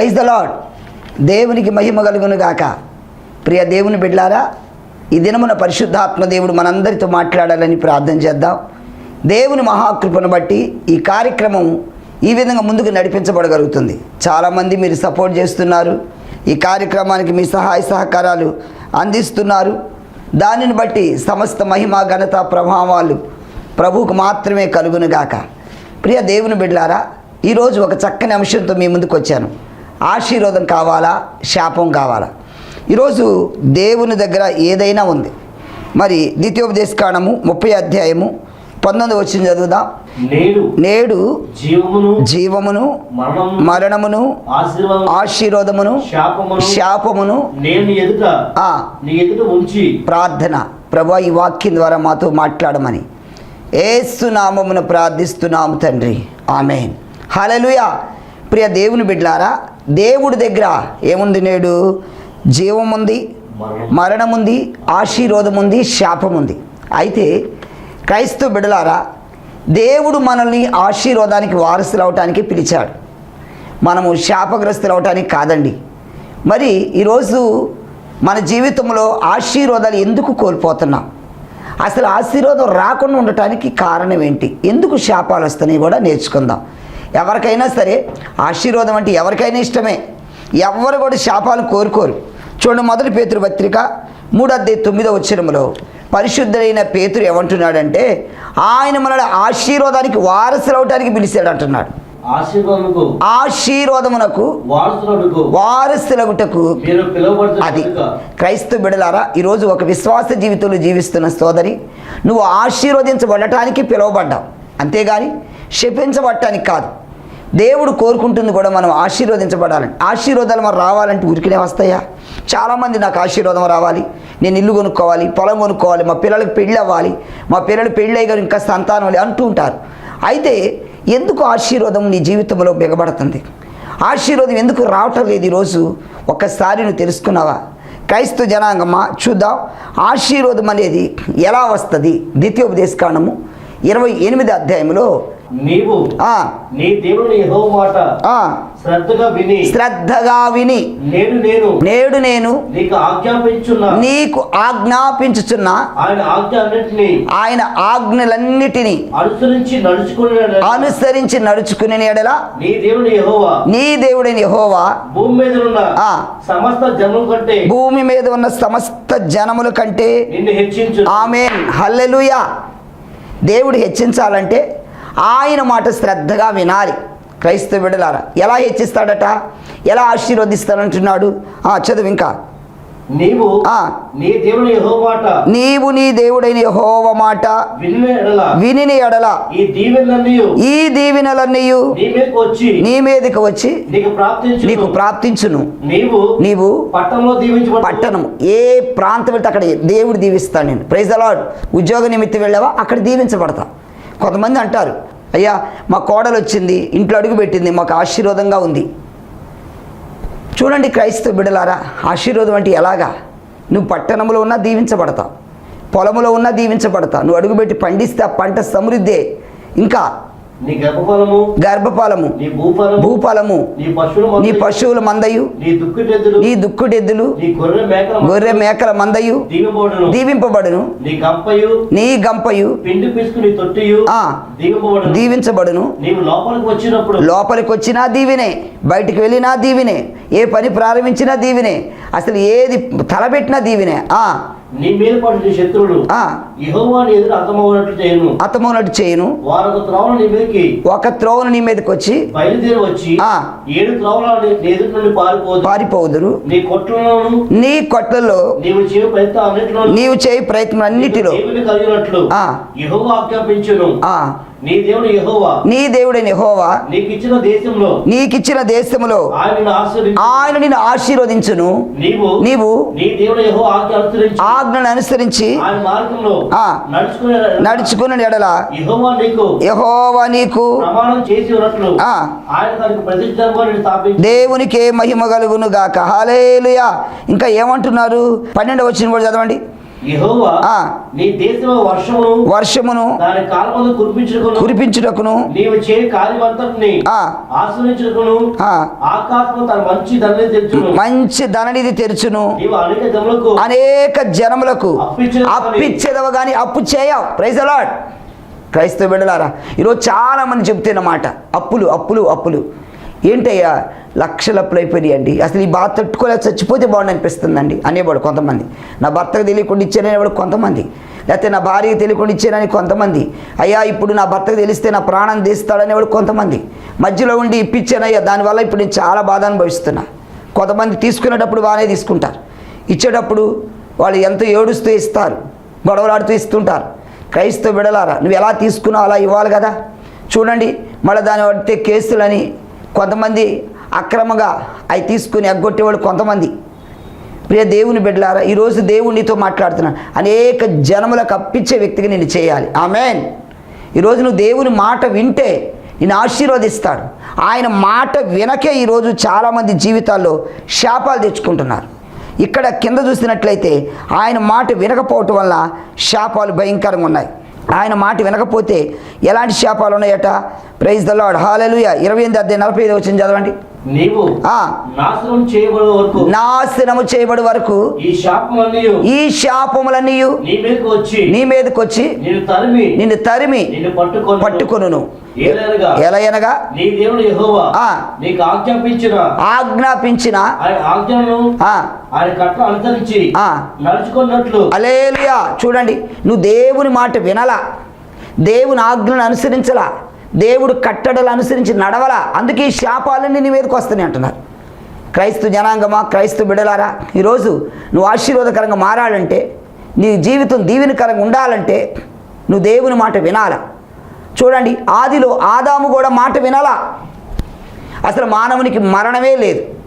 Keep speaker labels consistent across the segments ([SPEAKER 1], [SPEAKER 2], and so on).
[SPEAKER 1] Praise the lord దేవునికి మహిమ కలుగును గాక. ప్రియ దేవుని బిడ్లారా ఈ దినమున పరిశుద్ధాత్మ దేవుడు మనందరితో మాట్లాడాలని ప్రార్థన చేద్దాం. దేవుని మహాకృపను బట్టి ఈ కార్యక్రమం ఈ విధంగా ముందుకు నడిపించబడగలుగుతుంది. చాలామంది మీరు సపోర్ట్ చేస్తున్నారు. ఈ కార్యక్రమానికి మీ సహాయ సహకారాలు అందిస్తున్నారు. దానిని బట్టి సమస్త మహిమ ఘనత ప్రభావాలు ప్రభువుకు మాత్రమే కలుగునుగాక ప్రియ దేవుని బిడ్లారా ఈరోజు ఒక చక్కని అంశంతో మీ ముందుకు వచ్చాను. ఆశీర్వాదం కావాలా? శాపం కావాలా? ఈరోజు దేవుని దగ్గర ఏదైనా ఉంది. మరి ద్వితీయోపదేశకాండము ముప్పై అధ్యాయము పంతొమ్మిది వచ్చిన చదువుదాం.
[SPEAKER 2] నేడు
[SPEAKER 1] నేడు
[SPEAKER 2] జీవమును
[SPEAKER 1] జీవమును
[SPEAKER 2] మరణము
[SPEAKER 1] మరణమును
[SPEAKER 2] ఆశీర్వాదం
[SPEAKER 1] ఆశీర్వాదమును
[SPEAKER 2] శాపమును
[SPEAKER 1] ప్రార్థన. ప్రభా ఈ వాక్యం ద్వారా మాతో మాట్లాడమని. ఏసునామమును ప్రార్థిస్తున్నాము తండ్రి. ఆమెన్. హలలుయ ప్రియ దేవుని బిడ్లారా దేవుడి దగ్గర ఏముంది నేడు? జీవం ఉంది
[SPEAKER 2] మరణం
[SPEAKER 1] మరణం ఉంది ఆశీర్వాదం ఉంది శాపం ఉంది అయితే క్రైస్తవ బిడలారా దేవుడు మనల్ని ఆశీర్వాదానికి వారసులు అవటానికి పిలిచాడు. మనము శాపగ్రస్తులు అవటానికి కాదండి. మరి ఈరోజు మన జీవితంలో ఆశీర్వాదాలు ఎందుకు కోల్పోతున్నాం? అసలు ఆశీర్వాదం రాకుండా ఉండటానికి కారణం ఏంటి? ఎందుకు శాపాలు వస్తున్నాయి కూడా నేర్చుకుందాం. ఎవరికైనా సరే ఆశీర్వాదం అంటే ఎవరికైనా ఇష్టమే. ఎవరు కూడా శాపాలు కోరుకోరు. చూడండి మొదటి పేతురు పత్రిక మూడద్దే తొమ్మిదో వచ్చినములో పరిశుద్ధుడైన పేతురు ఏమంటున్నాడంటే ఆయన మనల్ని ఆశీర్వాదానికి వారసులు అవటానికి పిలిచాడు అంటున్నాడు ఆశీర్వాదమునకు వారసులగుటకు అది. క్రైస్తవ బిడలారా ఈరోజు ఒక విశ్వాస జీవితంలో జీవిస్తున్న సోదరి నువ్వు ఆశీర్వదించబడటానికి పిలువబడ్డావు. అంతేగాని శపించబడటానికి కాదు. దేవుడు కోరుకుంటుంది కూడా మనం ఆశీర్వదించబడాలని ఆశీర్వాదాలు మనం రావాలంటే ఉరికినే వస్తాయా? చాలామంది నాకు ఆశీర్వాదం రావాలి. నేను ఇల్లు కొనుక్కోవాలి పొలం కొనుక్కోవాలి మా పిల్లలకు పెళ్ళి అవ్వాలి మా పిల్లలు పెళ్ళి అయ్యారు ఇంకా సంతానం లే- అంటూ ఉంటారు. అయితే ఎందుకు ఆశీర్వాదం నీ జీవితంలో బిగబడుతుంది ఆశీర్వాదం ఎందుకు రావటం లేదు ఈరోజు? ఒక్కసారి నువ్వు తెలుసుకున్నావా? క్రైస్తవ జనాంగమా? చూద్దాం. ఆశీర్వాదం అనేది ఎలా వస్తుంది? ద్వితీయోపదేశకాండము ఇరవై ఎనిమిది అధ్యాయంలో
[SPEAKER 2] నీవు నీ దేవుని యెహోవా మాట శ్రద్ధగా విని.
[SPEAKER 1] శ్రద్ధగా విని.
[SPEAKER 2] నేడు నేను
[SPEAKER 1] నేడు నేను
[SPEAKER 2] నీకు ఆజ్ఞాపించున్న
[SPEAKER 1] నీకు ఆజ్ఞాపించుచున్న
[SPEAKER 2] ఆయన ఆజ్ఞ అన్నింటినీ
[SPEAKER 1] ఆయన ఆజ్ఞలన్నిటినీ
[SPEAKER 2] అనుసరించి నడుచుకుని
[SPEAKER 1] అనుసరించి నడుచుకునే ఎడల
[SPEAKER 2] నీ దేవుని యెహోవా
[SPEAKER 1] నీ దేవుడైన యెహోవా
[SPEAKER 2] భూమి మీద ఉన్న
[SPEAKER 1] ఆ.
[SPEAKER 2] సమస్త జనం కంటే
[SPEAKER 1] భూమి మీద ఉన్న సమస్త జనముల కంటే
[SPEAKER 2] నిన్ను హెచ్చించు
[SPEAKER 1] ఆమెన్. హల్లెలూయా. దేవుడు హెచ్చించాలంటే ఆయన మాట శ్రద్ధగా వినాలి. క్రైస్తవ బిడలారా ఎలా హెచ్చిస్తాడట? ఎలా ఆశీర్వదిస్తాడంటున్నాడు? ఆ చదువు ఇంకా.
[SPEAKER 2] నీవు
[SPEAKER 1] ఆ.
[SPEAKER 2] నీ దేవుని
[SPEAKER 1] నీవు నీ దేవుడైన యెహోవ మాట
[SPEAKER 2] వినిన ఎడల. ఈ దీవెనలన్నీ నీ మీదకి వచ్చి. నీకు ప్రాప్తించు
[SPEAKER 1] నీకు ప్రాప్తించును.
[SPEAKER 2] నీవు
[SPEAKER 1] పట్టణం ఏ ప్రాంతం వెళ్తే అక్కడ దేవుడు దీవిస్తాడు. నేను. ప్రైజ్ అలాడ్ ఉద్యోగ నిమిత్తం వెళ్ళావా? అక్కడ దీవించబడతా కొంతమంది అంటారు అయ్యా మా కోడలు వచ్చింది ఇంట్లో అడుగు పెట్టింది మాకు ఆశీర్వాదంగా ఉంది. చూడండి క్రైస్తవ బిడలారా ఆశీర్వాదం అంటే ఎలాగా? నువ్వు పట్టణంలో ఉన్నా దీవించబడతావు పొలంలో ఉన్నా దీవించబడతావు నువ్వు అడుగుపెట్టి పండిస్తే ఆ పంట సమృద్ధే. ఇంకా
[SPEAKER 2] నీ గర్భఫలము
[SPEAKER 1] గర్భఫలము
[SPEAKER 2] నీ భూఫలము నీ పశువుల
[SPEAKER 1] నీ
[SPEAKER 2] మందయు,
[SPEAKER 1] పశువుల మందయు
[SPEAKER 2] నీ
[SPEAKER 1] దుక్కుడెద్దులు
[SPEAKER 2] నీ గొర్రె మేకల
[SPEAKER 1] మందయు
[SPEAKER 2] దీవింపబడును.
[SPEAKER 1] దీవింపబడును.
[SPEAKER 2] నీ గంపయు
[SPEAKER 1] నీ గంపయు
[SPEAKER 2] పిండి పిసుకు నీ తొట్టియు
[SPEAKER 1] ఆ.
[SPEAKER 2] దీవింపబడును.
[SPEAKER 1] దీవించబడును.
[SPEAKER 2] నీవు లోపలికి
[SPEAKER 1] వచ్చినా దీవినే బయటికి వెళ్ళినా దీవినే ఏ పని ప్రారంభించినా దీవినే అసలు ఏది తలపెట్టినా దీవినే ఆ
[SPEAKER 2] నీ మీద పడు నీ శత్రువులు ఎదురు చేయను.
[SPEAKER 1] చేయను.
[SPEAKER 2] వారొక త్రోవను నీ మీదకి
[SPEAKER 1] ఒక త్రోవను నీ మీదకి వచ్చి
[SPEAKER 2] బయలుదేరి వచ్చి
[SPEAKER 1] ఆ.
[SPEAKER 2] ఏడు ఎదురు నుండి పారిపోదు
[SPEAKER 1] పారిపోదురు.
[SPEAKER 2] నీ కొట్లలోను
[SPEAKER 1] నీ కొట్లలో
[SPEAKER 2] నీవు చేయ ప్రయత్నం అన్నిటిలోను
[SPEAKER 1] నీవు చేయి ప్రయత్నం అన్నిటిలో
[SPEAKER 2] కలిగినట్లు
[SPEAKER 1] ఆ.
[SPEAKER 2] యెహోవా ఆజ్ఞాపించును.
[SPEAKER 1] ఆ.
[SPEAKER 2] నీ దేవుని యెహోవా.
[SPEAKER 1] నీ దేవుడైన యెహోవా
[SPEAKER 2] నీకు ఇచ్చిన దేశంలో
[SPEAKER 1] నీకిచ్చిన దేశములో
[SPEAKER 2] ఆయన నిన్ను
[SPEAKER 1] ఆశీర్వదించును.
[SPEAKER 2] నీవు
[SPEAKER 1] నీవు
[SPEAKER 2] నీ దేవుని యెహోవా ఆజ్ఞ అనుసరించి
[SPEAKER 1] ఆజ్ఞను అనుసరించి
[SPEAKER 2] ఆయన మార్గంలో
[SPEAKER 1] నడుచుకున్న ఎడల
[SPEAKER 2] యెహోవా నీకు
[SPEAKER 1] యెహోవా నీకు
[SPEAKER 2] ప్రమాణం చేసి ఉన్నట్లు
[SPEAKER 1] ఆ.
[SPEAKER 2] ఆయన తనకు ప్రతిష్టంగా నేను స్థాపించి.
[SPEAKER 1] దేవునికే మహిమ కలుగును గాక. హాలేలుయా ఇంకా ఏమంటున్నారు? పన్నెండు వచ్చిన కూడా చదవండి.
[SPEAKER 2] వర్షమును
[SPEAKER 1] కురిపించుటకును.
[SPEAKER 2] మంచి
[SPEAKER 1] ధననిధి తెరుచును.
[SPEAKER 2] అనేక
[SPEAKER 1] జనములకు. అప్పిచ్చేదవ కానీ అప్పు చేయవు. ప్రైజ్ అలాడ్ క్రైస్తవ బిడ్డలారా ఈరోజు చాలా మంది చెప్తున్నమాట అప్పులు అప్పులు అప్పులు. ఏంటయ్యా? లక్షల అప్పులు అయిపోయాయండి అసలు ఈ బాధ తట్టుకోలేక చచ్చిపోతే బాగుండి అనిపిస్తుందండి అనేవాడు కొంతమంది. నా భర్తకు తెలియకుండా ఇచ్చాననేవాడు కొంతమంది. లేకపోతే నా భార్యకి తెలియకుండా ఇచ్చానని కొంతమంది. అయ్యా ఇప్పుడు నా భర్తకు తెలిస్తే నా ప్రాణం తీస్తాడనేవాడు కొంతమంది. మధ్యలో ఉండి ఇప్పించానయ్యా దానివల్ల ఇప్పుడు నేను చాలా బాధ అనుభవిస్తున్నా. కొంతమంది తీసుకునేటప్పుడు బాగానే తీసుకుంటారు. ఇచ్చేటప్పుడు వాళ్ళు ఎంతో ఏడుస్తూ ఇస్తారు గొడవలాడుతూ ఇస్తుంటారు. క్రైస్తవ విడలారా నువ్వు ఎలా తీసుకున్నావు అలా ఇవ్వాలి కదా? చూడండి మళ్ళీ దాన్ని పడితే కేసులని కొంతమంది అక్రమంగా అవి తీసుకుని ఎగ్గొట్టేవాడు కొంతమంది. ప్రియ దేవుని బిడ్డలారా ఈరోజు దేవుడు నీతో మాట్లాడుతున్నాను అనేక జనములకు అప్పించే వ్యక్తిగా నేను చేయాలి. ఆమెన్. ఈరోజు నువ్వు దేవుని మాట వింటే నేను ఆశీర్వదిస్తాడు. ఆయన మాట వినకే ఈరోజు చాలామంది జీవితాల్లో శాపాలు తెచ్చుకుంటున్నారు. ఇక్కడ కింద చూసినట్లయితే ఆయన మాట వినకపోవటం వల్ల శాపాలు భయంకరంగా ఉన్నాయి. ఆయన మాట వినకపోతే ఎలాంటి శాపాలు ఉన్నాయట? ప్రైజ్ ద లాడ్ హాలెలుయ ఇరవై ఎనిమిది అద్దె నలభై ఐదు వచ్చింది చదవండి.
[SPEAKER 2] నీవు
[SPEAKER 1] ఆ.
[SPEAKER 2] నాశనం చేయబడే వరకు
[SPEAKER 1] నాశనము చేయబడి వరకు
[SPEAKER 2] ఈ
[SPEAKER 1] శాపములన్నీ
[SPEAKER 2] నీ మీదకి వచ్చి నిన్ను తరిమి పట్టుకొని
[SPEAKER 1] ఆ.
[SPEAKER 2] నీకు ఆజ్ఞాపించిన
[SPEAKER 1] ఆజ్ఞాపించిన
[SPEAKER 2] ఆజ్ఞను అనుసరించి. నడుచుకున్నట్లు.
[SPEAKER 1] అలేలుయా చూడండి నువ్వు దేవుని మాట వినలా? దేవుని ఆజ్ఞను అనుసరించలా. దేవుడు కట్టడలు అనుసరించి నడవలా. అందుకే ఈ శాపాలన్నీ నీ మీదకి వస్తున్నాయి అంటున్నారు. క్రైస్తు జనాంగమా? క్రైస్తు బిడలారా? ఈరోజు నువ్వు ఆశీర్వాదకరంగా మారాలంటే నీ జీవితం దీవెనకరంగా ఉండాలంటే నువ్వు దేవుని మాట వినాలా. చూడండి ఆదిలో ఆదాము కూడా మాట వినాలా. అసలు మానవునికి మరణమే లేదు.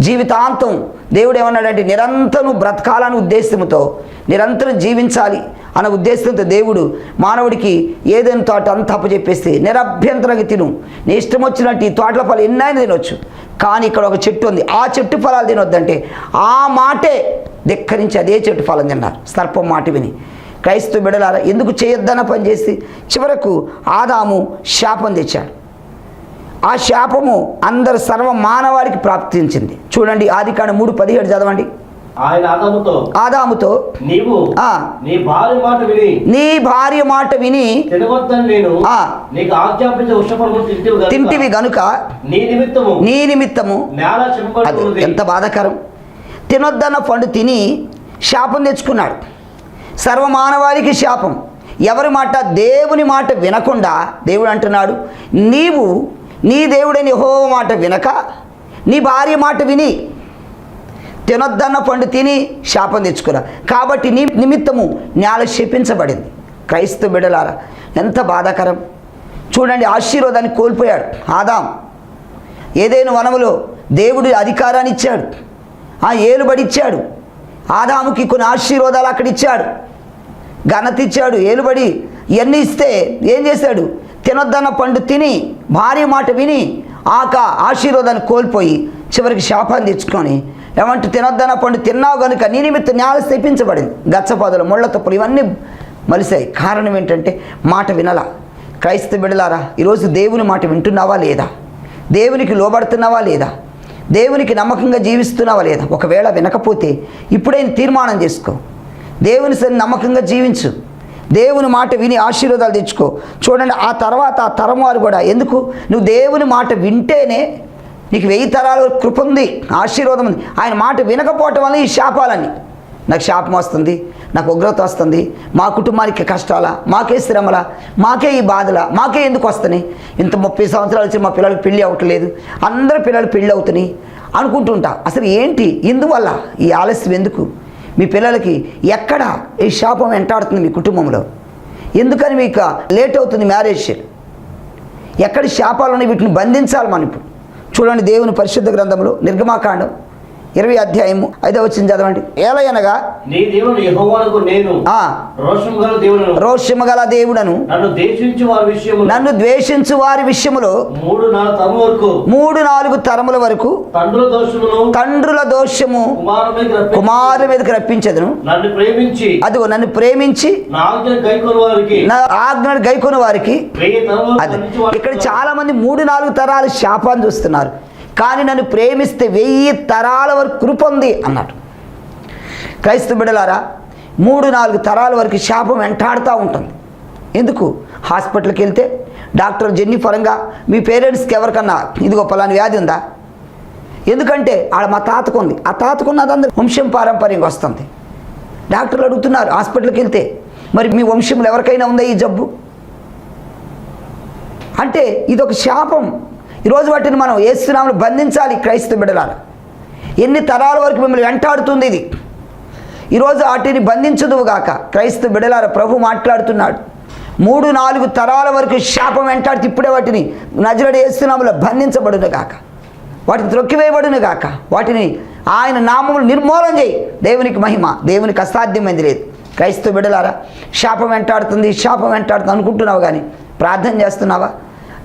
[SPEAKER 1] జీవితాంతం దేవుడు ఏమన్నాడంటే నిరంతరం బ్రతకాలని ఉద్దేశంతో నిరంతరం జీవించాలి అన్న ఉద్దేశంతో దేవుడు మానవుడికి ఏదైనా తోట అంత అప్పచెప్పేస్తే నిరభ్యంతరంగా తిను. నీ ఇష్టం వచ్చినట్టు ఈ తోటల ఫలాలు ఎన్నైనా తినొచ్చు. కానీ ఇక్కడ ఒక చెట్టు ఉంది. ఆ చెట్టు ఫలాలు తినొద్దంటే ఆ మాటే ధిక్కరించి అదే చెట్టు ఫలం తిన్నారు. సర్పం మాట విని. క్రైస్తవ బిడలారా ఎందుకు చేయొద్దన్న పని చేసి చివరకు ఆదాము శాపం తెచ్చాడు. ఆ శాపము అందరు సర్వ మానవాడికి ప్రాప్తించింది చూడండి ఆది కాండ మూడు పదిహేడు చదవండి
[SPEAKER 2] ఆయన ఆదాముతో
[SPEAKER 1] ఆదాముతో
[SPEAKER 2] నీవు. నీ భార్య మాట విని
[SPEAKER 1] నీ భార్య మాట విని
[SPEAKER 2] తినవద్దని నేను
[SPEAKER 1] ఆ.
[SPEAKER 2] నీకు ఆజ్ఞాపించే వృషపరము తింటివి గనుక నీ నిమిత్తము
[SPEAKER 1] నీ నిమిత్తము అది ఎంత బాధాకరం తినొద్దన్న పండు తిని శాపం తెచ్చుకున్నాడు సర్వమానవాళికి శాపం ఎవరి మాట దేవుని మాట వినకుండా దేవుడు అంటున్నాడు నీవు నీ దేవుడని హో మాట వినక నీ భార్య మాట విని తినొద్దన్న పండు తిని శాపం తెచ్చుకురా. కాబట్టి నీ నిమిత్తము నేల శపించబడింది. క్రైస్తవ బిడలారా ఎంత బాధాకరం. చూడండి ఆశీర్వాదాన్ని కోల్పోయాడు ఆదాం. ఏదైనా వనములో దేవుడు అధికారాన్ని ఇచ్చాడు. ఆ ఏలుబడి ఇచ్చాడు. ఆదాముకి కొన్ని ఆశీర్వాదాలు అక్కడ ఇచ్చాడు. ఘనత ఇచ్చాడు ఏలుబడి ఇవన్నీ ఇస్తే ఏం చేశాడు? తినొద్దన్న పండు తిని భార్య మాట విని ఆక ఆశీర్వాదాన్ని కోల్పోయి చివరికి శాపాన్ని తెచ్చుకొని ఏమంటే తినొద్దన్న పండు తిన్నావు కనుక నీ నిమిత్త నేల తెప్పించబడింది గచ్చపాదులు ముళ్ళ తప్పులు ఇవన్నీ మలిసాయి. కారణం ఏంటంటే మాట వినల? క్రైస్తవ బిడలారా ఈరోజు దేవుని మాట వింటున్నావా లేదా? దేవునికి లోబడుతున్నావా లేదా? దేవునికి నమ్మకంగా జీవిస్తున్నావా లేదా? ఒకవేళ వినకపోతే ఇప్పుడైనా తీర్మానం చేసుకో. దేవుని సరి నమ్మకంగా జీవించు. దేవుని మాట విని ఆశీర్వాదాలు తెచ్చుకో. చూడండి ఆ తర్వాత ఆ తరం వారు కూడా ఎందుకు? నువ్వు దేవుని మాట వింటేనే నీకు వెయ్యి తరాలు కృప ఉంది ఆశీర్వాదం ఉంది. ఆయన మాట వినకపోవటం వల్ల ఈ శాపాలని నాకు శాపం వస్తుంది నాకు ఉగ్రత వస్తుంది మా కుటుంబానికి కష్టాలా మాకే శ్రమలా మాకే ఈ బాధలా మాకే ఎందుకు వస్తున్నాయి? ఇంత ముప్పై సంవత్సరాలు వచ్చి మా పిల్లలకి పెళ్ళి అవ్వట్లేదు అందరూ పిల్లలు పెళ్ళి అవుతున్నాయి అనుకుంటుంటా అసలు ఏంటి? ఇందువల్ల ఈ ఆలస్యం ఎందుకు? మీ పిల్లలకి ఎక్కడ ఈ శాపం వెంటాడుతుంది మీ కుటుంబంలో? ఎందుకని మీకు లేట్ అవుతుంది మ్యారేజ్? ఎక్కడి శాపాలు ఉన్నాయి వీటిని బంధించాలి మనం ఇప్పుడు? చూడండి దేవుని పరిశుద్ధ గ్రంథంలో నిర్గమాకాండం ఇరవై అధ్యాయము ఐదో వచ్చింది చదవండి. ఏలయనగా రోషము గల దేవుడను.
[SPEAKER 2] నన్ను
[SPEAKER 1] ద్వేషించు వారి విషయములో.
[SPEAKER 2] మూడు నాలుగు తరం వరకు.
[SPEAKER 1] మూడు నాలుగు తరముల వరకు
[SPEAKER 2] తండ్రుల
[SPEAKER 1] దోషము
[SPEAKER 2] కుమారు
[SPEAKER 1] మీదకి రప్పించదును.
[SPEAKER 2] నన్ను ప్రేమించి
[SPEAKER 1] అదిగో నన్ను ప్రేమించి
[SPEAKER 2] నా
[SPEAKER 1] ఆజ్ఞను గైకొని వారికి. అది ఇక్కడ చాలా మంది మూడు నాలుగు తరాల శాపాన్ని చూస్తున్నారు. కానీ నన్ను ప్రేమిస్తే వెయ్యి తరాల వరకు కృప ఉంది అన్నాడు. క్రైస్తవ బిడలారా మూడు నాలుగు తరాల వరకు శాపం వెంటాడుతూ ఉంటుంది. ఎందుకు? హాస్పిటల్కి వెళ్తే డాక్టర్ జెన్ని పరంగా మీ పేరెంట్స్కి ఎవరికన్నా ఇదిగో పలాని వ్యాధి ఉందా? ఎందుకంటే ఆడ మా తాతకు ఉంది. ఆ తాతకు ఉన్నది వంశం పారంపర్యంగా వస్తుంది. డాక్టర్లు అడుగుతున్నారు హాస్పిటల్కి వెళ్తే మరి మీ వంశంలో ఎవరికైనా ఉందా ఈ జబ్బు? అంటే ఇదొక శాపం. ఈరోజు వాటిని మనం ఏసునామను బంధించాలి క్రైస్తవ బిడ్డలారా. ఎన్ని తరాల వరకు మిమ్మల్ని వెంటాడుతుంది ఇది. ఈరోజు వాటిని బంధించదువుగాక క్రైస్తవ బిడలారా ప్రభు మాట్లాడుతున్నాడు. మూడు నాలుగు తరాల వరకు శాపం వెంటాడితే ఇప్పుడే వాటిని నజరడు వేస్తున్నాములో బంధించబడును గాక. వాటిని త్రొక్కివేయబడును గాక. వాటిని ఆయన నామములు నిర్మూలన చేయి. దేవునికి మహిమ దేవునికి అసాధ్యమైంది లేదు. క్రైస్తవ బిడలారా శాపం వెంటాడుతుంది శాపం వెంటాడుతుంది అనుకుంటున్నావు కానీ ప్రార్థన చేస్తున్నావా?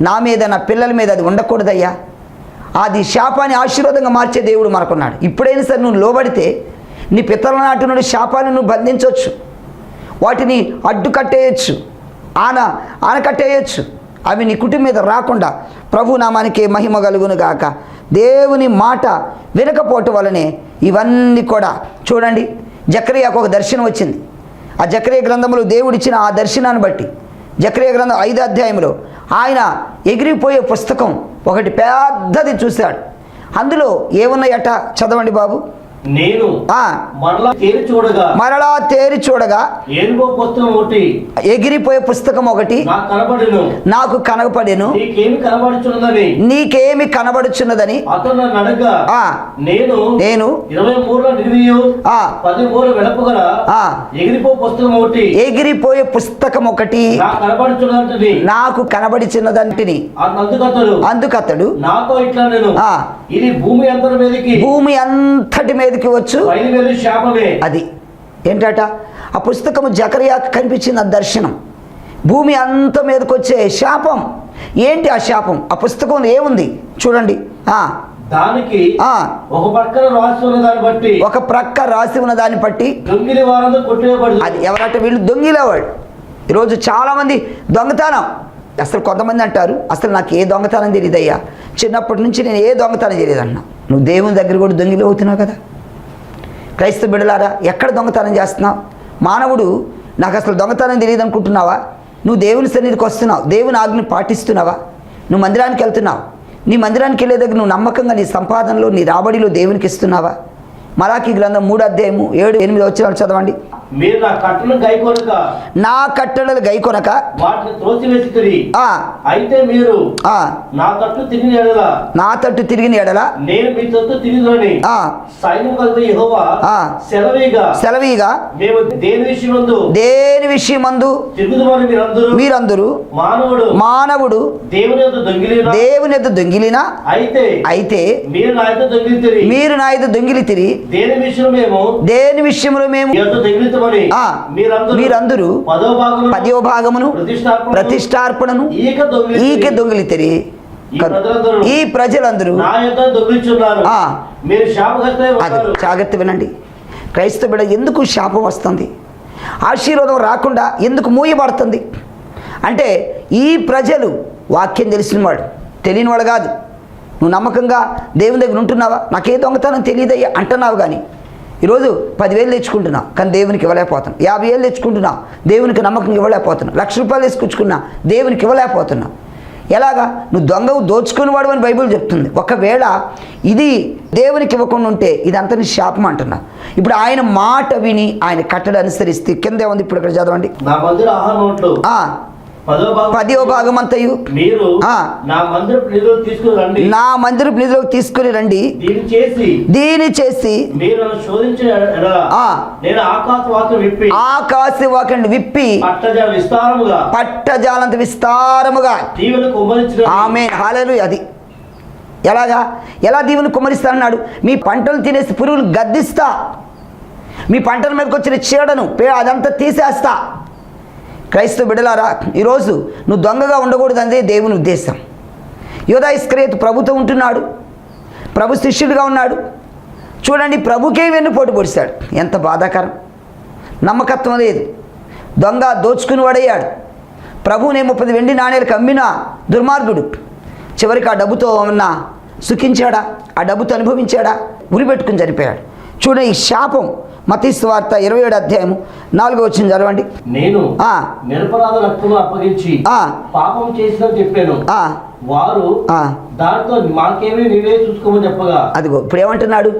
[SPEAKER 1] నా మీద నా పిల్లల మీద అది ఉండకూడదయ్యా. అది శాపాన్ని ఆశీర్వాదంగా మార్చే దేవుడు మనకున్నాడు. ఇప్పుడైనా సరే నువ్వు లోబడితే నీ పితరుల నాటి నుండి శాపాన్ని నువ్వు బంధించవచ్చు. వాటిని అడ్డు కట్టేయచ్చు. ఆన ఆనకట్టేయచ్చు అవి నీ కుటుంబం మీద రాకుండా ప్రభు నామానికి మహిమ కలుగును గాక. దేవుని మాట వినకపోవటం వలనే ఇవన్నీ కూడా చూడండి. జక్రియకు ఒక దర్శనం వచ్చింది. ఆ జక్రియ గ్రంథంలో దేవుడిచ్చిన ఆ దర్శనాన్ని బట్టి జక్రియ గ్రంథం ఐదో అధ్యాయంలో ఆయన ఎగిరిపోయే పుస్తకం ఒకటి పెద్దది చూశాడు. అందులో ఏమున్నాయట చదవండి బాబు?
[SPEAKER 2] నేను
[SPEAKER 1] ఆ.
[SPEAKER 2] మరలా తేరి చూడగా
[SPEAKER 1] మరలా తేరి చూడగా
[SPEAKER 2] ఏనుగో పుస్తకం ఒకటి
[SPEAKER 1] ఎగిరిపోయే పుస్తకం ఒకటి
[SPEAKER 2] నాకు కనబడిను. నీకేమి కనబడుచున్నదని. నేను
[SPEAKER 1] ఎగిరిపోయే పుస్తకం ఒకటి.
[SPEAKER 2] నాకు కనబడుచున్నదని
[SPEAKER 1] నాకు కనబడిచినదంటిని.
[SPEAKER 2] అందుకతడు.
[SPEAKER 1] అందుకతడు.
[SPEAKER 2] నాతో ఇట్లా నేను
[SPEAKER 1] ఆ.
[SPEAKER 2] ఇది భూమి అందరి మీదకి.
[SPEAKER 1] భూమి అంతటి మీదకి వచ్చు? అది. ఏంటట? ఆ పుస్తకము జకర్యాకు కనిపించిన దర్శనం. భూమి అంత మీదకి వచ్చే శాపం. ఏంటి ఆ శాపం? ఆ పుస్తకంలో ఏముంది? చూడండి. ఆ.
[SPEAKER 2] దానికి ఒక పక్కన రాసి ఉన్న దాన్ని బట్టి
[SPEAKER 1] ఒక ప్రక్క రాసి ఉన్న దాన్ని బట్టి
[SPEAKER 2] దొంగిలి వారందరూ కొట్టివేయబడి
[SPEAKER 1] అది ఎవరంటే వీళ్ళు? దొంగిలేవాడు ఈరోజు చాలామంది దొంగతనం. అసలు కొంతమంది అంటారు అసలు నాకు ఏ దొంగతనం తెలియదయ్యా? చిన్నప్పటి నుంచి నేను ఏ దొంగతనం తెలియదు అన్నా నువ్వు దేవుని దగ్గర కూడా దొంగిలి అవుతున్నావు కదా? క్రైస్తవ బిడలారా ఎక్కడ దొంగతనం చేస్తున్నావు? మానవుడు నాకు అసలు దొంగతనం తెలియదు అనుకుంటున్నావా నువ్వు దేవుని సన్నిధికి వస్తున్నావు దేవుని ఆజ్ఞను పాటిస్తున్నావా? నువ్వు మందిరానికి వెళ్తున్నావు నీ మందిరానికి వెళ్ళే దగ్గర నువ్వు నమ్మకంగా నీ సంపాదనలో నీ రాబడిలో దేవునికి ఇస్తున్నావా? మలాఖీ గ్రంథం మూడు అధ్యాయము ఏడు ఎనిమిది వచ్చిన చదవండి.
[SPEAKER 2] మీరు నా కట్టను గైకొనక
[SPEAKER 1] నా కట్టడలు గైకొనక
[SPEAKER 2] వాటిని త్రోసివేసి తిరిగి
[SPEAKER 1] ఆ.
[SPEAKER 2] అయితే మీరు నా తట్టు తిరిగి ఎడల
[SPEAKER 1] నా తట్టు తిరిగిన ఎడల
[SPEAKER 2] నేను మీ తట్టు యెహోవా. సెలవిగా
[SPEAKER 1] సెలవీగా
[SPEAKER 2] మేము దేని విషయమందు
[SPEAKER 1] దేని విషయమందు
[SPEAKER 2] తిరుగుదమని మీరందరూ
[SPEAKER 1] మీరందరూ
[SPEAKER 2] మానవుడు
[SPEAKER 1] మానవుడు
[SPEAKER 2] దేవుని దొంగిలిన?
[SPEAKER 1] దేవుని దొంగిలినా?
[SPEAKER 2] అయితే
[SPEAKER 1] అయితే
[SPEAKER 2] మీరు నా దొంగిలి తిరిగి
[SPEAKER 1] మీరు నా ఎద్దు దొంగిలి తిరిగి
[SPEAKER 2] దేని విషయం మేము
[SPEAKER 1] దేని విషయంలో మేము.
[SPEAKER 2] మీరందరూ పదో
[SPEAKER 1] భాగమును ప్రతిష్టార్పణను
[SPEAKER 2] ఈక దొంగిలి
[SPEAKER 1] ఈకే దొంగిలి తిరిగి
[SPEAKER 2] ఈ ప్రజలందరూ
[SPEAKER 1] జాగ్రత్త వినండి. క్రైస్తవ బిడ్డ ఎందుకు శాపం వస్తుంది? ఆశీర్వాదం రాకుండా ఎందుకు మూయబడుతుంది? అంటే ఈ ప్రజలు వాక్యం తెలిసిన వాడు తెలియని వాడు కాదు. నువ్వు నమ్మకంగా దేవుని దగ్గర ఉంటున్నావా? నాకే దొంగతనం తెలియదయ్యా అంటున్నావు కానీ ఈరోజు పదివేలు తెచ్చుకుంటున్నావు కానీ దేవునికి ఇవ్వలేకపోతున్నావు యాభై వేలు తెచ్చుకుంటున్నావు దేవునికి నమ్మకం ఇవ్వలేకపోతున్నావు లక్ష రూపాయలు తీసుకొచ్చుకున్నా దేవునికి ఇవ్వలేకపోతున్నావు ఎలాగా? నువ్వు దొంగవు దోచుకునేవాడు అని బైబిల్ చెప్తుంది. ఒకవేళ ఇది దేవునికి ఇవ్వకుండా ఉంటే ఇదంతా నీ శాపం అంటున్నా. ఇప్పుడు ఆయన మాట విని ఆయన కట్టడి అనుసరిస్తే కింద ఉంది ఇప్పుడు ఇక్కడ చదవండి.
[SPEAKER 2] పదో భాగం
[SPEAKER 1] అంతయు.
[SPEAKER 2] నా మందిరపు
[SPEAKER 1] నిధిలోకి తీసుకుని రండి. దీని చేసి
[SPEAKER 2] ఆకాశ వాక్యం విప్పి
[SPEAKER 1] పట్టజాలంత విస్తారముగా ఆమె హాలలు అది ఎలాగా? ఎలా దీవుని కుమరిస్తా అన్నాడు మీ పంటలు తినేసి పురుగులు గద్దిస్తా. మీ పంటల మీదకి వచ్చిన చీడను అదంతా తీసేస్తా. క్రైస్తవ బిడలారా ఈరోజు నువ్వు దొంగగా ఉండకూడదు అదే దేవుని ఉద్దేశం. యోధా ఇస్క్రేత్ ప్రభుతో ఉంటున్నాడు ప్రభు శిష్యుడిగా ఉన్నాడు. చూడండి ప్రభుకే వెన్నుపోటు పొడిచాడు ఎంత బాధాకరం. నమ్మకత్వం లేదు దొంగ దోచుకుని వాడయ్యాడు ప్రభువునే ముప్పది వెండి నాణేలకు అమ్మిన దుర్మార్గుడు. చివరికి ఆ డబ్బుతో ఉన్న సుఖించాడా? ఆ డబ్బుతో అనుభవించాడా? ఉరిపెట్టుకుని చనిపోయాడు. చూడండి ఈ శాపం. మతీసు వార్త ఇరవై ఏడు అధ్యాయము నాలుగో వచ్చిన చదవండి.
[SPEAKER 2] నేను
[SPEAKER 1] ఆ.
[SPEAKER 2] నిరపరాధ రక్తము అప్పగించి
[SPEAKER 1] ఆ.
[SPEAKER 2] పాపం చేసిన చెప్పాను.
[SPEAKER 1] ఆ,
[SPEAKER 2] వారు
[SPEAKER 1] ఆ.
[SPEAKER 2] దాంతో మాకేమీ నీవే చూసుకోమని చెప్పగా.
[SPEAKER 1] అదిగో ఇప్పుడు ఏమంటున్నాడు?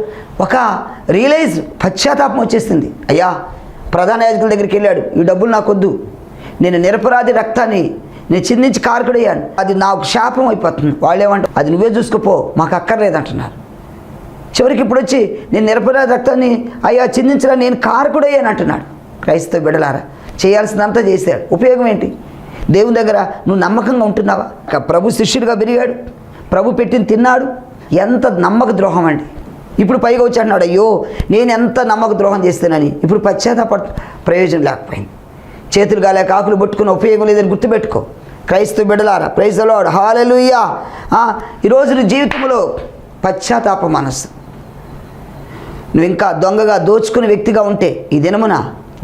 [SPEAKER 1] ఒక రియలైజ్ పశ్చాత్తాపం వచ్చేసింది. అయ్యా ప్రధాన యాజకుల దగ్గరికి వెళ్ళాడు. ఈ డబ్బులు నాకొద్దు. నేను నిరపరాధి రక్తాన్ని నేను చిందించి కారకుడయ్యాను. అది నాకు శాపం అయిపోతుంది. వాళ్ళు ఏమంటారు అది నువ్వే చూసుకోపో. మాకు అక్కర్లేదంటున్నారు. చివరికి ఇప్పుడు వచ్చి నేను నిరపరాధ రక్తాన్ని అయ్యా చిందించరా నేను కారకుడయ్యాను అంటున్నాడు. క్రైస్తవ బిడలారా చేయాల్సిందంతా చేశాడు. ఉపయోగం ఏంటి? దేవుని దగ్గర నువ్వు నమ్మకంగా ఉంటున్నావా? ప్రభు శిష్యుడిగా పెరిగాడు. ప్రభు పెట్టిన తిన్నాడు. ఎంత నమ్మక ద్రోహం అండి. ఇప్పుడు పైగా వచ్చి అన్నాడు అయ్యో నేను ఎంత నమ్మక ద్రోహం చేస్తానని. ఇప్పుడు పశ్చాత్తాపడ ప్రయోజనం లేకపోయింది. చేతులు గాలే కాకులు పట్టుకుని ఉపయోగం లేదని గుర్తుపెట్టుకో. క్రైస్తవ బిడలారా ప్రైజలాడు హాలెలుయ్యా ఈరోజు జీవితంలో పశ్చాత్తాప మనస్సు. నువ్వు ఇంకా దొంగగా దోచుకునే వ్యక్తిగా ఉంటే ఈ దినమున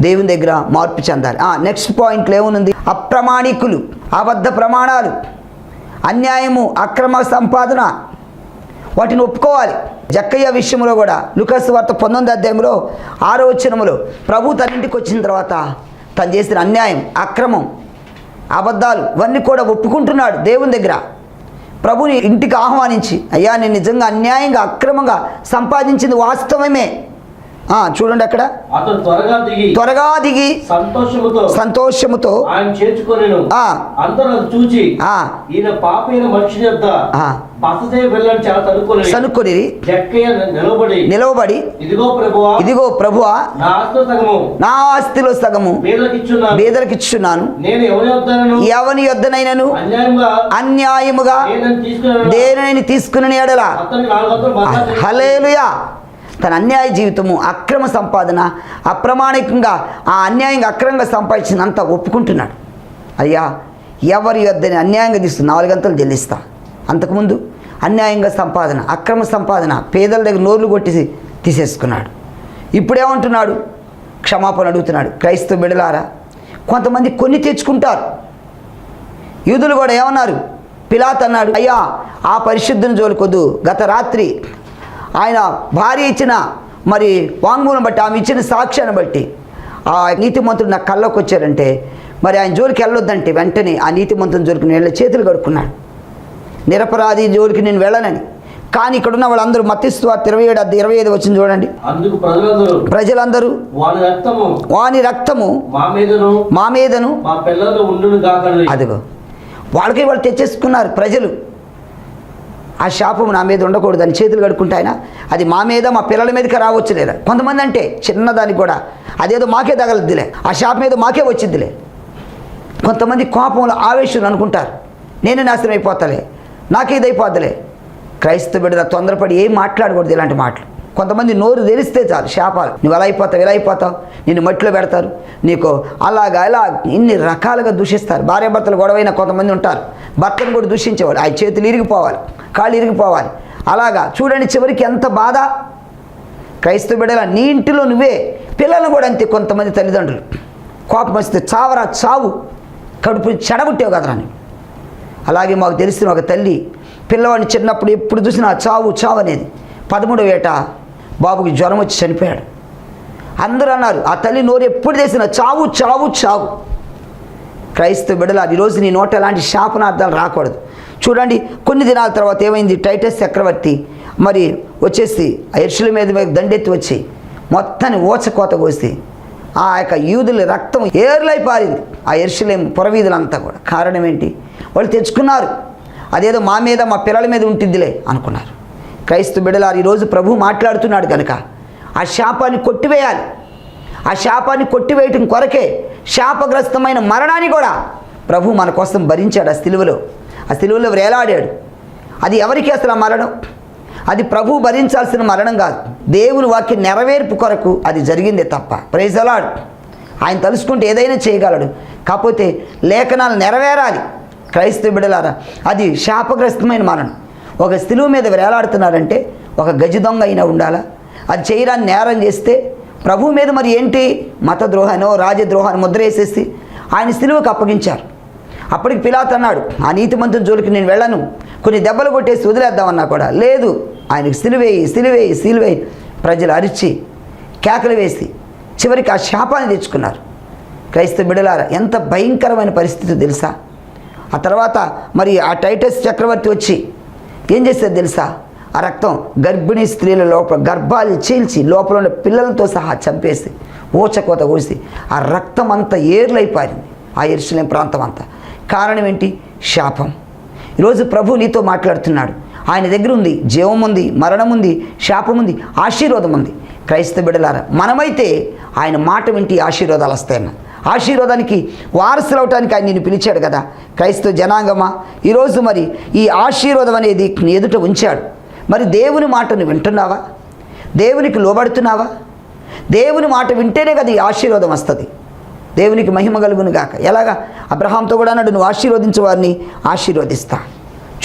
[SPEAKER 1] దేవుని దగ్గర మార్పు చెందాలి. నెక్స్ట్ పాయింట్లో ఏముంది? అప్రమాణికులు అబద్ధ ప్రమాణాలు అన్యాయము అక్రమ సంపాదన వాటిని ఒప్పుకోవాలి. జక్కయ్య విషయంలో కూడా లుకస్ వార్త పంతొమ్మిది అధ్యాయంలో ఆరో వచనములో ప్రభు తన్నింటికి వచ్చిన తర్వాత తను చేసిన అన్యాయం అక్రమం అబద్ధాలు ఇవన్నీ కూడా ఒప్పుకుంటున్నాడు దేవుని దగ్గర. ప్రభుని ఇంటికి ఆహ్వానించి అయ్యా నేను నిజంగా అన్యాయంగా అక్రమంగా సంపాదించింది వాస్తవమే. చూడండి అక్కడ.
[SPEAKER 2] త్వరగా దిగి సంతోషముతో
[SPEAKER 1] సనుక్కొని నిలవబడి
[SPEAKER 2] ఇదిగో ప్రభువా
[SPEAKER 1] ఇదిగో ప్రభువా
[SPEAKER 2] నా ఆస్తి సగము.
[SPEAKER 1] నా ఆస్తిలో సగము. బీదలకిచ్చున్నాను. ఎవని యొద్దనైనను అన్యాయముగా దేనిని తీసుకుని ఎడల? హలేలుయా తన అన్యాయ జీవితము అక్రమ సంపాదన అప్రమాణికంగా ఆ అన్యాయంగా అక్రమంగా సంపాదించినంత ఒప్పుకుంటున్నాడు. అయ్యా ఎవరి వద్దని అన్యాయంగా తీస్తూ నాలుగంతలు చెల్లిస్తా అంతకుముందు అన్యాయంగా సంపాదన అక్రమ సంపాదన పేదల దగ్గర నోర్లు కొట్టేసి తీసేసుకున్నాడు. ఇప్పుడేమంటున్నాడు? క్షమాపణ అడుగుతున్నాడు. క్రైస్తవ బిడలారా కొంతమంది కొన్ని తెచ్చుకుంటారు. యూదులు కూడా ఏమన్నారు? పిలాత్ అన్నాడు అయ్యా ఆ పరిశుద్ధిని జోలుకొద్దు. గత రాత్రి ఆయన భార్య ఇచ్చిన మరి వాంగ్మూలం బట్టి ఆమె ఇచ్చిన సాక్ష్యాన్ని బట్టి ఆ నీతిమంతుడు నా కళ్ళకు వచ్చారంటే మరి ఆయన జోలికి వెళ్ళొద్దంటే వెంటనే ఆ నీతిమంతుని జోలికి నేను చేతులు కడుక్కున్నాడు నిరపరాధి జోలికి నేను వెళ్ళనని. కానీ ఇక్కడున్న వాళ్ళందరూ మత్తిస్తూ ఇరవై ఏడు ఇరవై ఐదు వచ్చింది చూడండి.
[SPEAKER 2] ప్రజలందరూ వాని రక్తము మా మీదను
[SPEAKER 1] అదిగో వాళ్ళకి వాళ్ళు తెచ్చేసుకున్నారు ప్రజలు. ఆ శాపం నా మీద ఉండకూడదు అని చేతులు కడుక్కుంటే ఆయన అది మా మీద మా పిల్లల మీదకి రావచ్చు లేదా కొంతమంది అంటే చిన్నదానికి కూడా అదేదో మాకే తగలద్దులే. ఆ శాపం మీద మాకే వచ్చిద్దిలే కొంతమంది కోపంలో ఆవేశం అనుకుంటారు. నేనే నాశనం అయిపోతాలే. నాకే ఇదైపోద్దిలే క్రైస్తవ బిడ్డల తొందరపడి ఏం మాట్లాడకూడదు ఇలాంటి మాటలు. కొంతమంది నోరు తెరిస్తే చాలు శాపాలు. నువ్వు ఎలా అయిపోతావు ఎలా అయిపోతావు నిన్ను మట్టిలో పెడతారు నీకు అలాగా ఇలా ఇన్ని రకాలుగా దూషిస్తారు. భార్యాభర్తలు గొడవైన కొంతమంది ఉంటారు. భర్తను కూడా దూషించేవాడు ఆ చేతులు ఇరిగిపోవాలి కాళ్ళు ఇరిగిపోవాలి. అలాగా చూడండి చివరికి ఎంత బాధ. క్రైస్తవ బిడ్డల నీ ఇంటిలో నువ్వే. పిల్లలను కూడా అంతే కొంతమంది తల్లిదండ్రులు. కోపం వస్తే చావరా చావు. కడుపు చెడగొట్టావు కదరా అని అలాగే మాకు తెలిసిన ఒక తల్లి పిల్లవాడిని చిన్నప్పుడు ఎప్పుడు చూసినా చావు చావు అనేది. పదమూడవ ఏట బాబుకి జ్వరం వచ్చి చనిపోయాడు. అందరూ అన్నారు ఆ తల్లి నోరు ఎప్పుడు తెసినా చావు చావు చావు. క్రైస్తవ బిడ్డల ఈరోజు నీ నోట ఎలాంటి శాపనార్థాలు రాకూడదు. చూడండి కొన్ని దినాల తర్వాత ఏమైంది? టైటస్ చక్రవర్తి మరి వచ్చేసి ఆ ఎర్షుల మీద మీద దండెత్తి వచ్చి మొత్తాన్ని ఓచకోత కోసి ఆ యొక్క యూదుల రక్తం ఏర్లై పారింది. ఆ ఎర్షులేం పురవీధులంతా కూడా. కారణం ఏంటి? వాళ్ళు తెచ్చుకున్నారు. అదేదో మా మీద మా పిల్లల మీద ఉంటుందిలే అనుకున్నారు. క్రైస్తవ బిడలారు ఈరోజు ప్రభు మాట్లాడుతున్నాడు కనుక ఆ శాపాన్ని కొట్టివేయాలి. ఆ శాపాన్ని కొట్టివేయటం కొరకే శాపగ్రస్తమైన మరణాన్ని కూడా ప్రభు మన కోసం భరించాడు ఆ సిలువలో. ఆ సిలువలో వేలాడాడు అది ఎవరికి అసలు ఆ మరణం? అది ప్రభు భరించాల్సిన మరణం కాదు. దేవుని వాక్య నెరవేర్పు కొరకు అది జరిగిందే తప్ప. ప్రైజలాడు ఆయన తలుసుకుంటే ఏదైనా చేయగలడు. కాకపోతే లేఖనాలు నెరవేరాలి. క్రైస్తవ బిడలారా అది శాపగ్రస్తమైన మరణం. ఒక స్థిలువు మీద వేలాడుతున్నారంటే ఒక గజి దొంగ అయినా ఉండాలా? అది చేయరాని నేరం చేస్తే ప్రభు మీద మరి ఏంటి మతద్రోహనో రాజద్రోహాన్ని ముద్ర వేసేసి ఆయన స్థిలువుకు అప్పగించారు. అప్పటికి పిలాత్ అన్నాడు ఆ నీతిమంతుని జోలికి నేను వెళ్ళను. కొన్ని దెబ్బలు కొట్టేసి వదిలేద్దామన్నా కూడా. లేదు ఆయనకు సిలువేయి సిలువేయి సిలువేయి ప్రజలు అరిచి కేకలు వేసి చివరికి ఆ శాపాన్ని తెచ్చుకున్నారు. క్రైస్తవ బిడలారా ఎంత భయంకరమైన పరిస్థితి తెలుసా? ఆ తర్వాత మరి ఆ టైటస్ చక్రవర్తి వచ్చి ఏం చేస్తారు తెలుసా? ఆ రక్తం గర్భిణీ స్త్రీల లోపల గర్భాలు చీల్చి లోపల ఉన్న పిల్లలతో సహా చంపేసి ఊచకోత ఊసి ఆ రక్తం అంతా ఏర్లైపారింది ఆ ఎరుసలేం ప్రాంతం అంతా కారణం ఏంటి? శాపం. ఈరోజు ప్రభు నీతో మాట్లాడుతున్నాడు. ఆయన దగ్గర ఉంది జీవం ఉంది మరణం ఉంది శాపం ఉంది ఆశీర్వాదం ఉంది క్రైస్తవ బిడలారా మనమైతే ఆయన మాట వింటి ఆశీర్వాదాలు వస్తాయన్న. ఆశీర్వాదానికి వారసులు అవటానికి ఆయన నిన్ను పిలిచాడు కదా. క్రైస్తవ జనాంగమా? ఈరోజు మరి ఈ ఆశీర్వాదం అనేది ఎదుట ఉంచాడు. మరి దేవుని మాటను వింటున్నావా? దేవునికి లోబడుతున్నావా? దేవుని మాట వింటేనే కదా ఈ ఆశీర్వాదం వస్తుంది. దేవునికి మహిమ కలుగును గాక. ఎలాగా? అబ్రహాంతో కూడా అన్నాడు నువ్వు ఆశీర్వదించు వారిని ఆశీర్వదిస్తా.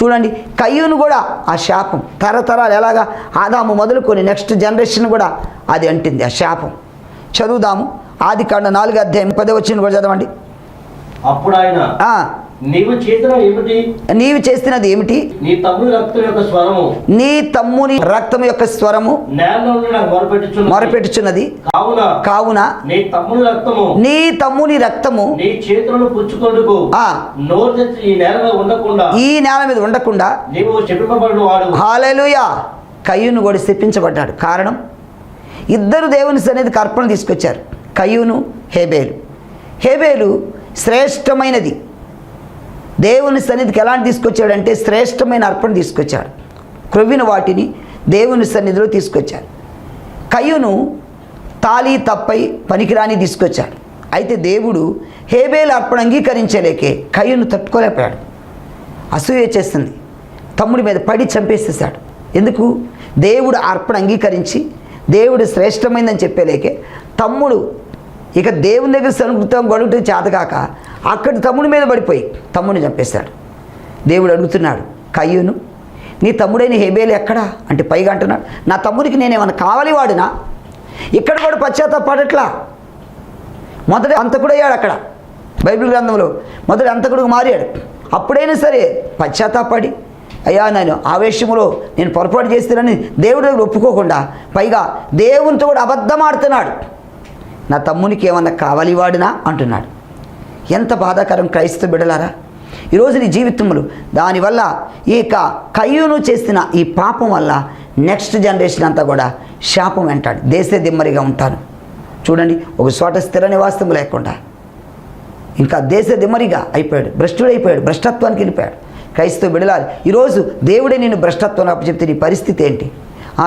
[SPEAKER 1] చూడండి కయ్యూను కూడా ఆ శాపం. తరతరాలు ఎలాగా? ఆదాము మొదలుకొని నెక్స్ట్ జనరేషన్ కూడా అది అంటింది ఆ శాపం. చదువుదాము. ఆది కాండ నాలుగు అధ్యాయం పదే వచ్చిన కూడా చదవండి.
[SPEAKER 2] అప్పుడు ఆయన నీవు చేసిన ఏమిటి?
[SPEAKER 1] నీవు చేస్తున్నది ఏమిటి?
[SPEAKER 2] నీ తమ్ముని రక్తం యొక్క స్వరము.
[SPEAKER 1] నీ తమ్ముని రక్తం యొక్క స్వరము
[SPEAKER 2] మొరపెట్టుచున్నది. కావున
[SPEAKER 1] కావున
[SPEAKER 2] నీ తమ్ముని రక్తము
[SPEAKER 1] నీ తమ్ముని రక్తము
[SPEAKER 2] నీ చేతులను పుచ్చుకొందుకు
[SPEAKER 1] ఆ.
[SPEAKER 2] నోరు తెచ్చి ఈ నేల మీద ఉండకుండా.
[SPEAKER 1] ఈ నేల మీద ఉండకుండా
[SPEAKER 2] నీవు వాడు.
[SPEAKER 1] హాలేలుయా. కయ్యూను కూడా శపించబడ్డాడు. కారణం? ఇద్దరు దేవుని సన్నిధికి అర్పణ తీసుకొచ్చారు. కయ్యూను హేబేలు. హేబేలు శ్రేష్టమైనది. దేవుని సన్నిధికి ఎలాంటి తీసుకొచ్చాడంటే శ్రేష్టమైన అర్పణ తీసుకొచ్చాడు. క్రొవ్విన వాటిని దేవుని సన్నిధిలో తీసుకొచ్చాడు. కయ్యూను తాళి తప్పై పనికిరాని తీసుకొచ్చాడు. అయితే దేవుడు హేబేలు అర్పణ అంగీకరించలేకే కయ్యూను తట్టుకోలేకపోయాడు. అసూయ చేస్తుంది. తమ్ముడి మీద పడి చంపేసేసాడు ఎందుకు? దేవుడు అర్పణ అంగీకరించి దేవుడు శ్రేష్టమైందని చెప్పేలేకే తమ్ముడు ఇక దేవుని దగ్గర సంకృతం గడుగుతూ చేతకాక అక్కడి తమ్ముడి మీద పడిపోయి తమ్ముడిని చంపేశాడు. దేవుడు అడుగుతున్నాడు కయ్యూను నీ తమ్ముడైన హెబేలు ఎక్కడా? అంటే పైగా అంటున్నాడు నా తమ్ముడికి నేనేమన్నా కావాలి వాడినా? ఇక్కడ కూడా పశ్చాత్తాపడట్లా? మొదటి అంతకుడయ్యాడు అక్కడ. బైబిల్ గ్రంథంలో మొదటి అంతకుడు మారాడు. అప్పుడైనా సరే పశ్చాత్తాపడి అయ్యా నేను ఆవేశములో నేను పొరపాటు చేస్తానని దేవుడి దగ్గర ఒప్పుకోకుండా పైగా దేవునితో కూడా అబద్ధం ఆడుతున్నాడు. నా తమ్మునికి ఏమన్నా కావాలి వాడినా? అంటున్నాడు. ఎంత బాధాకరం క్రైస్తవ బిడలారా ఈరోజు నీ జీవితంలో దానివల్ల ఈ యొక్క కయ్యూను చేసిన ఈ పాపం వల్ల నెక్స్ట్ జనరేషన్ అంతా కూడా శాపం వెంటాడు దేశ దిమ్మరిగా ఉంటాను చూడండి ఒక చోట స్థిర నివాసం లేకుండా. ఇంకా దేశ దిమ్మరిగా అయిపోయాడు. భ్రష్టుడైపోయాడు. భ్రష్టత్వానికి వెళ్ళిపోయాడు. క్రైస్తవ బిడలాలి ఈరోజు దేవుడే నేను భ్రష్టత్వం చెప్తే నీ పరిస్థితి ఏంటి?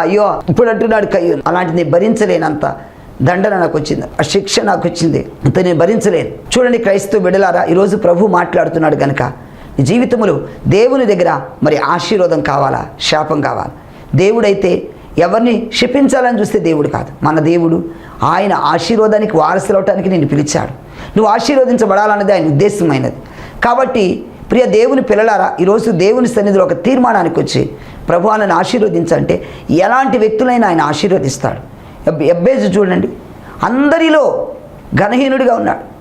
[SPEAKER 1] అయ్యో ఇప్పుడు అంటున్నాడు కయ్యూను. అలాంటిది నేను భరించలేనంత దండన నాకు వచ్చింది ఆ శిక్ష నాకు వచ్చింది అంత నేను భరించలేదు చూడండి క్రైస్తవ బిడలారా ఈరోజు ప్రభు మాట్లాడుతున్నాడు కనుక జీవితములు దేవుని దగ్గర మరి ఆశీర్వాదం కావాలా శాపం కావాలా? దేవుడైతే ఎవరిని శపించాలని చూస్తే దేవుడు కాదు. మన దేవుడు ఆయన ఆశీర్వాదానికి వారసులు అవటానికి నేను పిలిచాడు. నువ్వు ఆశీర్వదించబడాలన్నది ఆయన ఉద్దేశమైనది. కాబట్టి ప్రియ దేవుని పిల్లలారా ఈరోజు దేవుని సన్నిధిలో ఒక తీర్మానానికి వచ్చి ప్రభు నన్ను ఆశీర్వదించంటే ఎలాంటి వ్యక్తులైనా ఆయన ఆశీర్వదిస్తాడు. ఎబ్- చూడండి. అందరిలో ఘనహీనుడిగా ఉన్నాడు.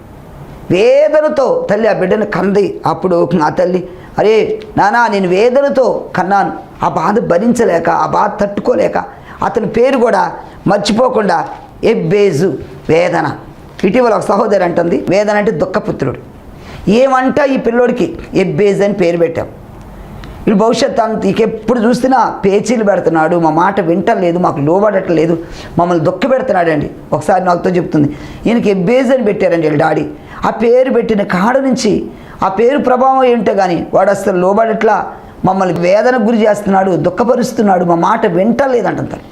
[SPEAKER 1] వేదనతో తల్లి ఆ బిడ్డను కంది అప్పుడు నా తల్లి అరే నానా నేను వేదనతో కన్నాను. ఆ బాధ భరించలేక ఆ బాధ తట్టుకోలేక అతని పేరు కూడా మర్చిపోకుండా ఎబ్బేజు వేదన. ఇటీవల ఒక సహోదరి అంటుంది వేదన అంటే దుఃఖపుత్రుడు. ఏమంటా ఈ పిల్లోడికి? ఎబ్బేజ్ అని పేరు పెట్టాం. వీడు భవిష్యత్ అంత ఎప్పుడు చూసినా పేచీలు పెడుతున్నాడు మా మాట వింటలేదు మాకు లోబడట్లేదు మమ్మల్ని దుఃఖ పెడుతున్నాడండి. ఒకసారి నాకుతో చెప్తుంది ఈయనకి ఎబ్బేజ్ అని పెట్టారండి వీళ్ళ డాడీ. ఆ పేరు పెట్టిన కాడ నుంచి ఆ పేరు ప్రభావం ఏంటో కానీ వాడు అసలు లోబడట్లా మమ్మల్ని వేదనకు గురి చేస్తున్నాడు దుఃఖపరుస్తున్నాడు మా మాట వింటలేదంటారు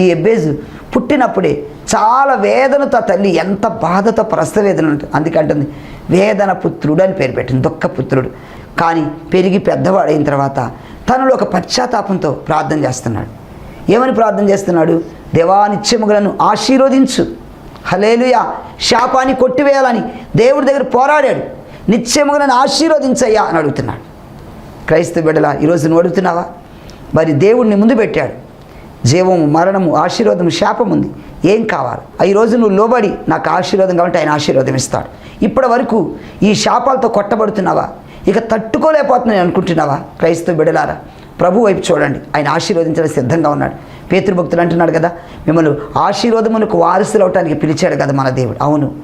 [SPEAKER 1] ఈ ఎబ్బేజ్ పుట్టినప్పుడే చాలా వేదనతో ఆ తల్లి ఎంత బాధతో ప్రసవేదన ఉంటుంది అందుకంటుంది వేదన పుత్రుడు అని పేరు పెట్టింది దుఃఖపుత్రుడు. కానీ పెరిగి పెద్దవాడైన తర్వాత తనలో ఒక పశ్చాత్తాపంతో ప్రార్థన చేస్తున్నాడు. ఏమని ప్రార్థన చేస్తున్నాడు? దేవా నిత్యములను ఆశీర్వదించు. హలేలుయ శాపాన్ని కొట్టివేయాలని దేవుడి దగ్గర పోరాడాడు. నిత్యములను ఆశీర్వదించయ్యా అని అడుగుతున్నాడు. క్రైస్తవ బిడ్డల ఈరోజు నువ్వు అడుగుతున్నావా? మరి దేవుడిని ముందు పెట్టాడు. జీవము మరణము ఆశీర్వాదం శాపం ఉంది. ఏం కావాలి? ఆ ఈరోజు నువ్వు లోబడి నాకు ఆశీర్వాదం కాబట్టి ఆయన ఆశీర్వాదం ఇస్తాడు. ఇప్పటి వరకు ఈ శాపాలతో కొట్టబడుతున్నావా? ఇక తట్టుకోలేకపోతున్నాను అనుకుంటున్నావా? క్రైస్తవ బిడలారా ప్రభు వైపు చూడండి. ఆయన ఆశీర్వదించడానికి సిద్ధంగా ఉన్నాడు. పేతృభక్తులు అంటున్నాడు కదా మిమ్మల్ని ఆశీర్వాదమునకు వారసులు అవటానికి పిలిచాడు కదా మన దేవుడు. అవును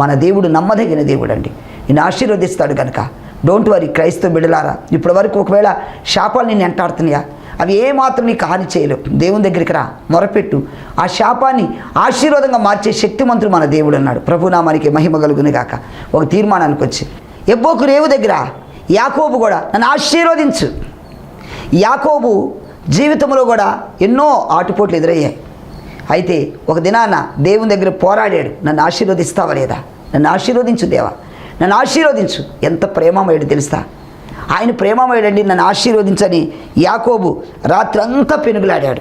[SPEAKER 1] మన దేవుడు నమ్మదగిన దేవుడు అండి. నేను ఆశీర్వదిస్తాడు కనుక. డోంట్ వరీ క్రైస్తవ బిడలారా ఇప్పటి వరకు ఒకవేళ శాపాలు నేను ఎంటాడుతున్నాయా? అవి ఏమాత్రం నీకు హాని చేయలేవు. దేవుని దగ్గరికి రా మొరపెట్టు. ఆ శాపాన్ని ఆశీర్వాదంగా మార్చే శక్తిమంతుడు మన దేవుడు అన్నాడు. ప్రభునామానికి మహిమ కలుగునిగాక ఒక తీర్మానానికి వచ్చి ఎబ్బోకు రేవు దగ్గర యాకోబు కూడా నన్ను ఆశీర్వదించు. యాకోబు జీవితంలో కూడా ఎన్నో ఆటుపోట్లు ఎదురయ్యాయి. అయితే ఒక దినాన దేవుని దగ్గర పోరాడాడు. నన్ను ఆశీర్వదిస్తావా లేదా? నన్ను ఆశీర్వదించు దేవా. నన్ను ఆశీర్వదించు. ఎంత ప్రేమమయుడు తెలుసా? ఆయన ప్రేమమయుడండి నన్ను ఆశీర్వదించని యాకోబు రాత్రంతా పెనుగులాడాడు.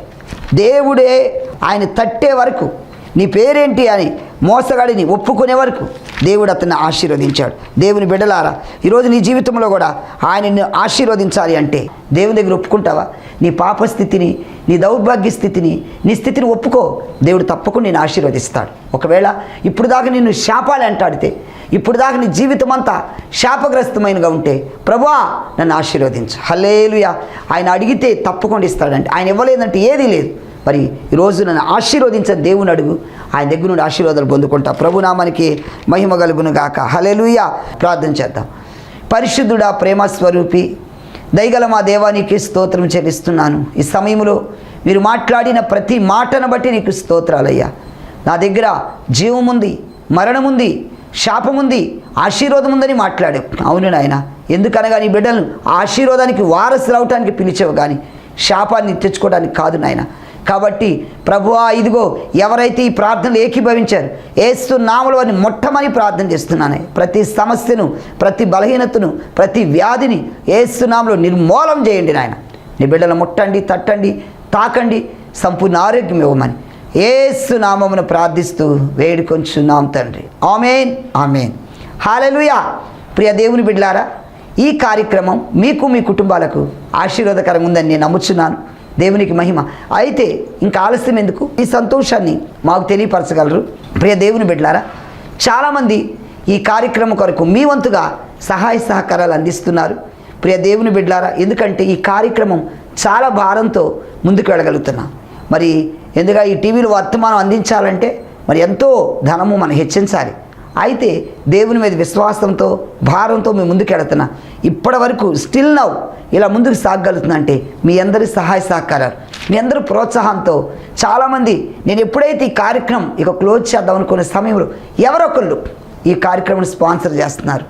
[SPEAKER 1] దేవుడే ఆయన తట్టే వరకు నీ పేరేంటి అని మోసగాడిని ఒప్పుకునే వరకు దేవుడు అతన్ని ఆశీర్వదించాడు. దేవుని బిడ్డలారా ఈరోజు నీ జీవితంలో కూడా ఆయనను ఆశీర్వదించాలి అంటే దేవుని దగ్గర ఒప్పుకుంటావా? నీ పాప స్థితిని నీ దౌర్భాగ్య స్థితిని నీ స్థితిని ఒప్పుకో. దేవుడు తప్పకుండా నేను ఆశీర్వదిస్తాడు. ఒకవేళ ఇప్పుడు దాకా నిన్ను శాపాలు అంటాడితే ఇప్పుడు దాకా నీ జీవితం అంతా శాపగ్రస్తమైనగా ఉంటే ప్రభువా నన్ను ఆశీర్వదించు. హల్లేలుయా. ఆయన అడిగితే తప్పకుండా ఇస్తాడంటే ఆయన ఇవ్వలేదంటే ఏదీ లేదు. మరి ఈరోజు నన్ను ఆశీర్వదించిన దేవుని అడుగు. ఆయన దగ్గర నుండి ఆశీర్వాదాలు పొందుకుంటా. ప్రభునామానికి మహిమ కలుగును గాక. హలెలుయ ప్రార్థన చేద్దాం. పరిశుద్ధుడా ప్రేమ స్వరూపి దయగల మా దేవానికి స్తోత్రం చెల్లిస్తున్నాను. ఈ సమయంలో మీరు మాట్లాడిన ప్రతి మాటను బట్టి నీకు స్తోత్రాలయ్యా. నా దగ్గర జీవముంది మరణముంది శాపముంది ఆశీర్వాదం ఉందని మాట్లాడు అవును నాయన ఎందుకనగా నీ బిడ్డలను ఆశీర్వాదానికి వారసులు అవటానికి పిలిచావు కానీ శాపాన్ని తెచ్చుకోవడానికి కాదు నాయన. కాబట్టి ప్రభువా ఇదిగో ఎవరైతే ఈ ప్రార్థనలు ఏకీభవించారు ఏస్తు నామలు అని మొట్టమని ప్రార్థన చేస్తున్నాను. ప్రతి సమస్యను ప్రతి బలహీనతను ప్రతి వ్యాధిని ఏస్తున్నాములో నిర్మూలం చేయండి నాయన. నీ బిడ్డలు ముట్టండి తట్టండి తాకండి సంపూర్ణ ఆరోగ్యం ఇవ్వమని. ఏసు నామమును ప్రార్థిస్తూ వేడుకొంచున్నాం తండ్రి. Amen amen. హాలలుయా ప్రియ దేవుని బిడ్డలారా ఈ కార్యక్రమం మీకు మీ కుటుంబాలకు ఆశీర్వాదకరంగా ఉందని నేను నమ్ముచున్నాను. దేవునికి మహిమ. అయితే ఇంకా ఆలస్యం ఎందుకు? ఈ సంతోషాన్ని మాకు తెలియపరచగలరు. ప్రియ దేవుని బిడ్డలారా చాలామంది ఈ కార్యక్రమం కొరకు మీ వంతుగా సహాయ సహకారాలు అందిస్తున్నారు. ప్రియ దేవుని బిడ్డలారా ఎందుకంటే ఈ కార్యక్రమం చాలా భారంతో ముందుకు వెళ్ళగలుగుతున్నాం. మరి ఎందుగా ఈ టీవీలో వర్తమానం అందించాలంటే మరి ఎంతో ధనము మనం హెచ్చించాలి. అయితే దేవుని మీద విశ్వాసంతో భారంతో మేము ముందుకు వెళుతున్నా ఇప్పటి వరకు స్టిల్ నౌ ఇలా ముందుకు సాగలుగుతున్నా అంటే మీ అందరి సహాయ సహకారాలు మీ అందరి ప్రోత్సాహంతో చాలామంది నేను ఎప్పుడైతే ఈ కార్యక్రమం ఇక క్లోజ్ చేద్దాం అనుకునే సమయంలో ఎవరొకళ్ళు ఈ కార్యక్రమం స్పాన్సర్ చేస్తున్నారు.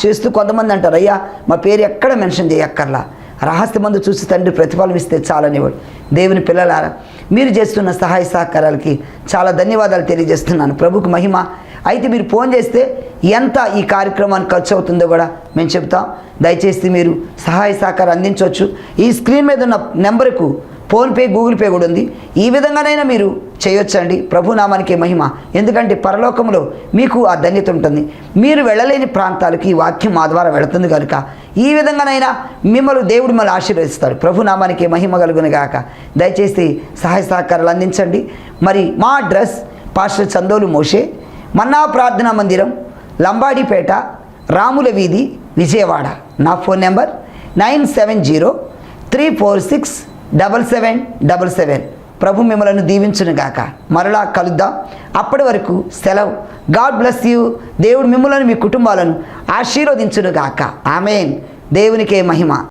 [SPEAKER 1] చేస్తూ కొంతమంది అంటారు అయ్యా మా పేరు ఎక్కడ మెన్షన్ చేయక్కర్లా? రహస్యమందు చూసి తండ్రి ప్రతిఫలం ఇస్తే చాలనేవాడు. దేవుని పిల్లలారా మీరు చేస్తున్న సహాయ సహకారాలకి చాలా ధన్యవాదాలు తెలియజేస్తున్నాను. ప్రభుకు మహిమ అయితే మీరు ఫోన్ చేస్తే ఎంత ఈ కార్యక్రమానికి ఖర్చు అవుతుందో కూడా మేము చెప్తాం. దయచేసి మీరు సహాయ సహకారం అందించవచ్చు. ఈ స్క్రీన్ మీద ఉన్న నెంబర్కు ఫోన్పే గూగుల్ పే కూడా ఉంది. ఈ విధంగానైనా మీరు చేయొచ్చండి. ప్రభునామానికి మహిమ. ఎందుకంటే పరలోకంలో మీకు ఆ ధన్యత ఉంటుంది. మీరు వెళ్ళలేని ప్రాంతాలకు ఈ వాక్యం మా ద్వారా వెళుతుంది కనుక ఈ విధంగానైనా మిమ్మల్ని దేవుడు మిమ్మల్ని ఆశీర్వదిస్తాడు. ప్రభునామానికి మహిమ కలుగును గాక. దయచేసి సహాయ సహకారాలు అందించండి. మరి మా అడ్రస్ పాస్టర్ చందోలు మోషే మన్నా ప్రార్థనా మందిరం లంబాడిపేట రాముల వీధి విజయవాడ. నా phone number nine seven zero three four six double seven double seven. ప్రభు మిమ్మలను దీవించును గాక. మరలా కలుద్దాం. అప్పటి వరకు సెలవు. God bless you. దేవుడు మిమ్మలను మీ కుటుంబాలను ఆశీర్వదించును గాక. ఆమెన్. దేవునికే మహిమ.